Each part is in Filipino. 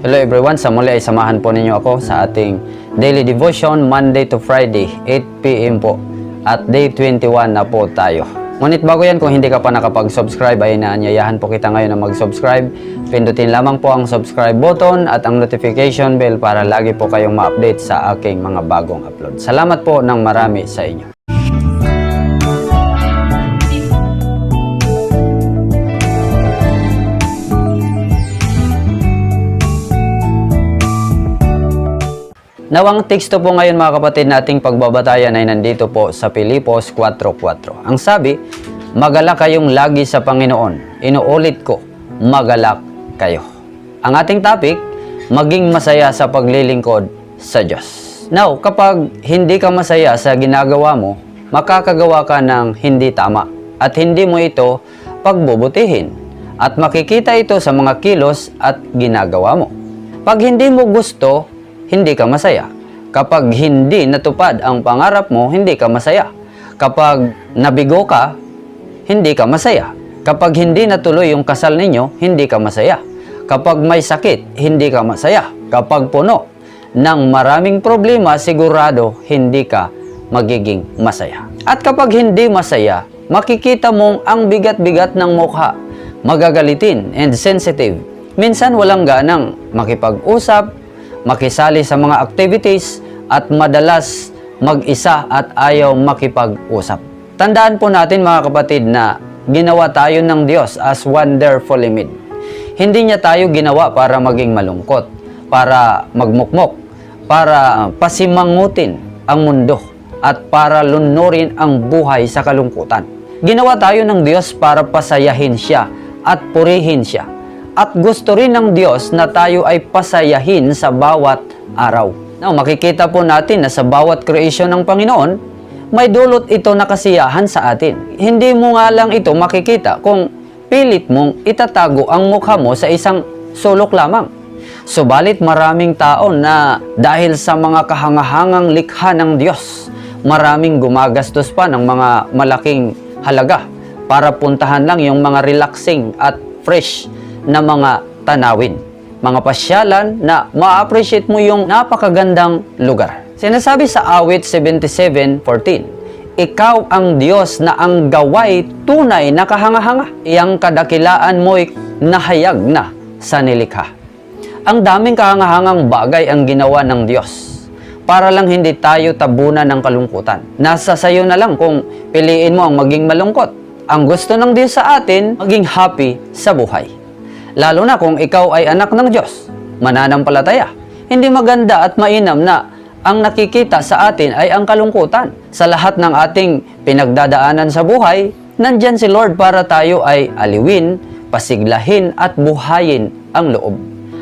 Hello everyone, sa muli ay samahan po ninyo ako sa ating daily devotion Monday to Friday, 8pm po. At day 21 na po tayo. Ngunit bago yan, kung hindi ka pa nakapag-subscribe, ay naanyayahan po kita ngayon na mag-subscribe. Pindutin lamang po ang subscribe button at ang notification bell para lagi po kayong ma-update sa aking mga bagong upload. Salamat po ng marami sa inyo. Nawang teksto po ngayon mga kapatid nating pagbabatayan ay nandito po sa Pilipos 4.4. Ang sabi, magalak kayong lagi sa Panginoon. Inuulit ko, magalak kayo. Ang ating topic, maging masaya sa paglilingkod sa Diyos. Now, kapag hindi ka masaya sa ginagawa mo, makakagawa ka ng hindi tama at hindi mo ito pagbubutihin at makikita ito sa mga kilos at ginagawa mo. Pag hindi mo gusto, hindi ka masaya. Kapag hindi natupad ang pangarap mo, hindi ka masaya. Kapag nabigo ka, hindi ka masaya. Kapag hindi natuloy yung kasal ninyo, hindi ka masaya. Kapag may sakit, hindi ka masaya. Kapag puno ng maraming problema, sigurado hindi ka magiging masaya. At kapag hindi masaya, makikita mong ang bigat-bigat ng mukha, magagalitin and sensitive. Minsan walang ganang makipag-usap, makisali sa mga activities at madalas mag-isa at ayaw makipag-usap. Tandaan po natin mga kapatid na ginawa tayo ng Diyos as wonderfully made. Hindi niya tayo ginawa para maging malungkot, para magmukmok, para pasimangutin ang mundo at para lunurin ang buhay sa kalungkutan. Ginawa tayo ng Diyos para pasayahin siya at purihin siya. At gusto rin ng Diyos na tayo ay pasayahin sa bawat araw. Now, makikita po natin na sa bawat creation ng Panginoon, may dulot ito na kasiyahan sa atin. Hindi mo nga lang ito makikita kung pilit mong itatago ang mukha mo sa isang sulok lamang. Subalit maraming tao na dahil sa mga kahangahangang likha ng Diyos, maraming gumagastos pa ng mga malaking halaga para puntahan lang yung mga relaxing at fresh na mga tanawin. Mga pasyalan na ma-appreciate mo yung napakagandang lugar. Sinasabi sa awit 77.14, Ikaw ang Diyos na ang gaway tunay na kahanga-hanga. Iyang kadakilaan mo'y nahayag na sa nilikha. Ang daming kahangahangang bagay ang ginawa ng Diyos para lang hindi tayo tabunan ng kalungkutan. Nasa sayo na lang kung piliin mo ang maging malungkot. Ang gusto ng Diyos sa atin, maging happy sa buhay. Lalo na kung ikaw ay anak ng Diyos, mananampalataya. Hindi maganda at mainam na ang nakikita sa atin ay ang kalungkutan. Sa lahat ng ating pinagdadaanan sa buhay, nandyan si Lord para tayo ay aliwin, pasiglahin at buhayin ang loob.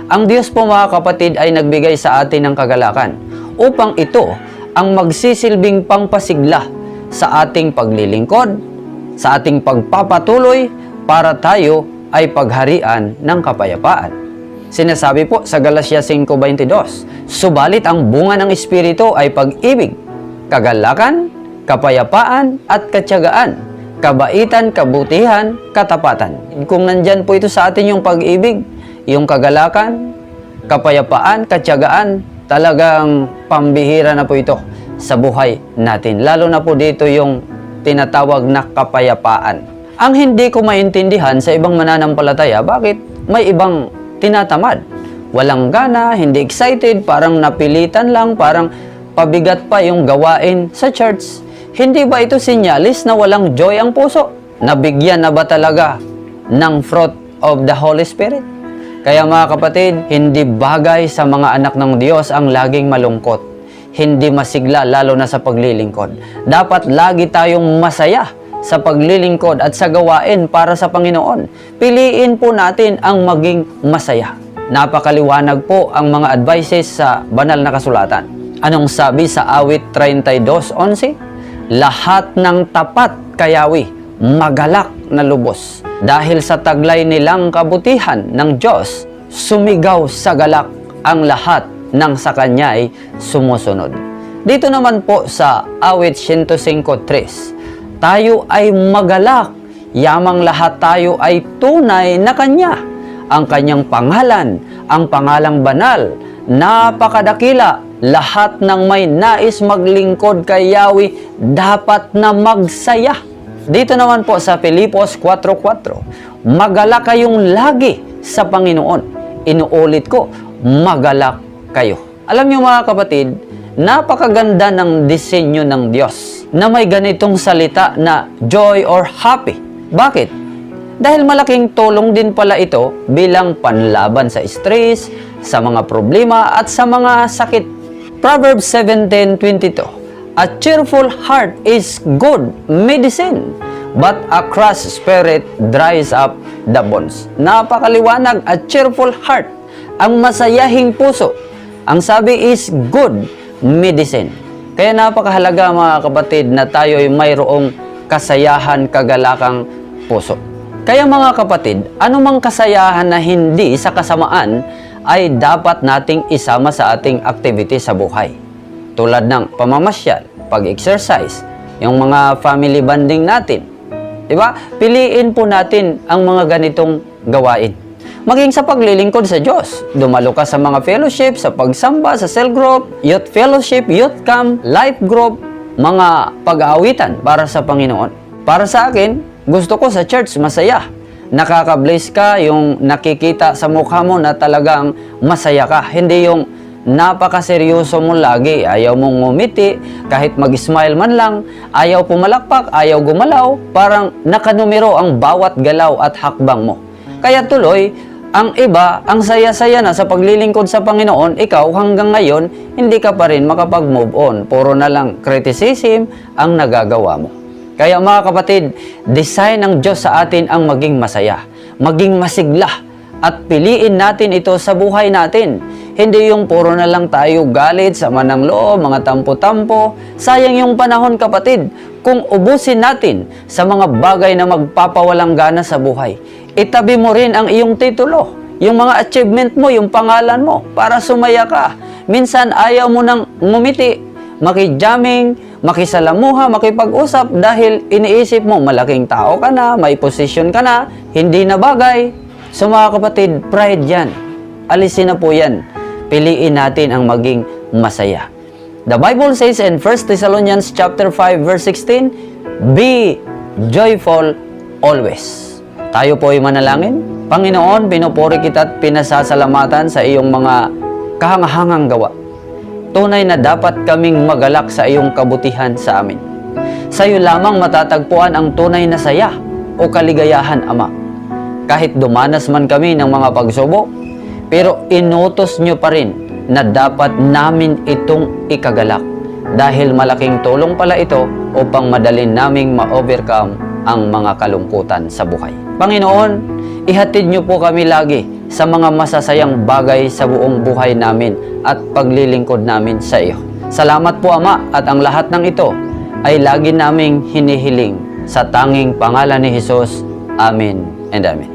Ang Diyos po mga kapatid ay nagbigay sa atin ng kagalakan upang ito ang magsisilbing pangpasigla sa ating paglilingkod, sa ating pagpapatuloy para tayo ay pagharian ng kapayapaan. Sinasabi po sa Galatia 5.22, Subalit ang bunga ng Espiritu ay pag-ibig, kagalakan, kapayapaan at katyagaan, kabaitan, kabutihan, katapatan. Kung nandyan po ito sa atin yung pag-ibig, yung kagalakan, kapayapaan, katyagaan, talagang pambihira na po ito sa buhay natin. Lalo na po dito yung tinatawag na kapayapaan. Ang hindi ko maintindihan sa ibang mananampalataya, bakit may ibang tinatamad? Walang gana, hindi excited, parang napilitan lang, parang pabigat pa yung gawain sa church. Hindi ba ito sinyalis na walang joy ang puso? Nabigyan na ba talaga ng fruit of the Holy Spirit? Kaya mga kapatid, hindi bagay sa mga anak ng Diyos ang laging malungkot. Hindi masigla lalo na sa paglilingkod. Dapat lagi tayong masaya sa paglilingkod at sa gawain para sa Panginoon. Piliin po natin ang maging masaya. Napakaliwanag po ang mga advices sa banal na kasulatan. Anong sabi sa awit 32.11? Lahat ng tapat kayawi, magalak na lubos. Dahil sa taglay nilang kabutihan ng Diyos, sumigaw sa galak ang lahat ng sa kanya ay sumusunod. Dito naman po sa awit 105.3, tayo ay magalak, yamang lahat tayo ay tunay na kanya. ang kanyang pangalan, ang pangalang banal, napakadakila. Lahat ng may nais maglingkod kay Yahweh dapat na magsaya. Dito naman po sa Filipos 4.4, magala kayong lagi sa Panginoon. Inuulit ko, magala kayo. Alam niyo mga kapatid, napakaganda ng disenyo ng Diyos na may ganitong salita na joy or happy. Bakit? Dahil malaking tulong din pala ito bilang panlaban sa stress, sa mga problema at sa mga sakit. Proverbs 17:22 A cheerful heart is good medicine, but a crushed spirit dries up the bones. Napakaliwanag, a cheerful heart, ang masayahing puso. Ang sabi is good medicine. Kaya napakahalaga mga kapatid na tayo ay mayroong kasayahan, kagalakang puso. Kaya mga kapatid, anumang kasayahan na hindi sa kasamaan ay dapat nating isama sa ating activity sa buhay. Tulad ng pamamasyal, pag-exercise, yung mga family bonding natin. 'Di ba? Piliin po natin ang mga ganitong gawain. Maging sa paglilingkod sa Diyos. Dumalo ka sa mga fellowship, sa pagsamba, sa cell group, youth fellowship, youth camp, life group, mga pag-aawitan para sa Panginoon. Para sa akin, gusto ko sa church masaya. Nakaka-bless ka yung nakikita sa mukha mo na talagang masaya ka. Hindi yung napakaseryoso mo lagi. Ayaw mong ngumiti, kahit mag-smile man lang, ayaw pumalakpak, ayaw gumalaw, parang nakanumero ang bawat galaw at hakbang mo. Kaya tuloy, ang iba, ang saya-saya na sa paglilingkod sa Panginoon, ikaw hanggang ngayon, hindi ka pa rin makapag-move on. Puro na lang criticism ang nagagawa mo. Kaya mga kapatid, design ng Diyos sa atin ang maging masaya, maging masigla, at piliin natin ito sa buhay natin. Hindi yung puro na lang tayo galit, sama ng loob, mga tampo-tampo. Sayang yung panahon kapatid, kung ubusin natin sa mga bagay na magpapawalang gana sa buhay. Itabi mo rin ang iyong titulo, yung mga achievement mo, yung pangalan mo, para sumaya ka. Minsan ayaw mo nang ngumiti, makijamming, makisalamuha, makipag-usap dahil iniisip mo malaking tao ka na, may position ka na, hindi na bagay. So mga kapatid, pride yan. Alisin na po yan. Piliin natin ang maging masaya. The Bible says in 1 Thessalonians chapter 5 verse 16, Be joyful always. Tayo po ay manalangin. Panginoon, pinupuri kita at pinasasalamatan sa iyong mga kahangahangang gawa tunay na dapat kaming magalak sa iyong kabutihan sa amin. Sa iyo lamang matatagpuan ang tunay na saya o kaligayahan, Ama. Kahit dumanas man kami ng mga pagsubok, pero inutos niyo pa rin na dapat namin itong ikagalak dahil malaking tulong pala ito upang madalin naming ma-overcome ang mga kalungkutan sa buhay. Panginoon, ihatid niyo po kami lagi sa mga masasayang bagay sa buong buhay namin at paglilingkod namin sa iyo. Salamat po Ama at ang lahat ng ito ay lagi naming hinihiling sa tanging pangalan ni Jesus. Amen and Amen.